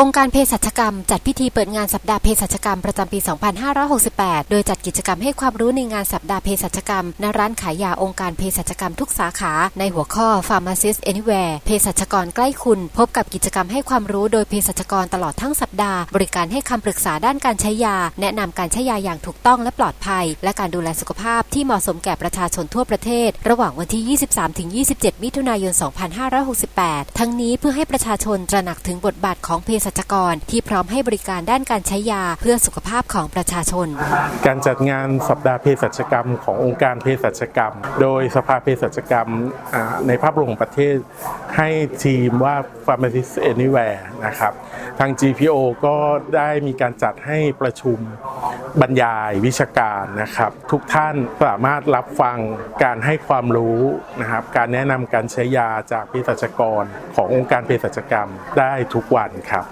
องค์การเภสัชกรรม จัดพิธีเปิดงานสัปดาห์เภสัชกรรมประจำปี 2568 โดยจัดกิจกรรมให้ความรู้ในงานสัปดาห์เภสัชกรรม ณ ร้านขายยาองค์การเภสัชกรรมทุกสาขา ในหัวข้อ Pharmacist Anywhere เภสัชกรใกล้คุณ พบกับกิจกรรมให้ความรู้โดยเภสัชกรตลอดทั้งสัปดาห์ บริการให้คำปรึกษาด้านการใช้ยา แนะนำการใช้ยาอย่างถูกต้องและปลอดภัย และการดูแลสุขภาพที่เหมาะสมแก่ประชาชนทั่วประเทศ ระหว่างวันที่ 23-27 มิถุนายน 2568 ทั้งนี้เพื่อให้ประชาชนตระหนักถึงบทบาทของเภสัชกรที่พร้อมให้บริการด้านการใช้ยาเพื่อสุขภาพของประชาชน การจัดงานสัปดาห์เภสัชกรรม ขององค์การเภสัชกรรม โดยสภาเภสัชกรรมในภาพรวมของประเทศให้ทีมว่า Pharmacist Anywhere นะครับ ทาง GPO ก็ได้มีการจัดให้ประชุมบรรยายวิชาการนะครับ ทุกท่านสามารถรับฟังการให้ความรู้นะครับ การแนะนำการใช้ยาจากเภสัชกรขององค์การเภสัชกรรมได้ทุกวันครับ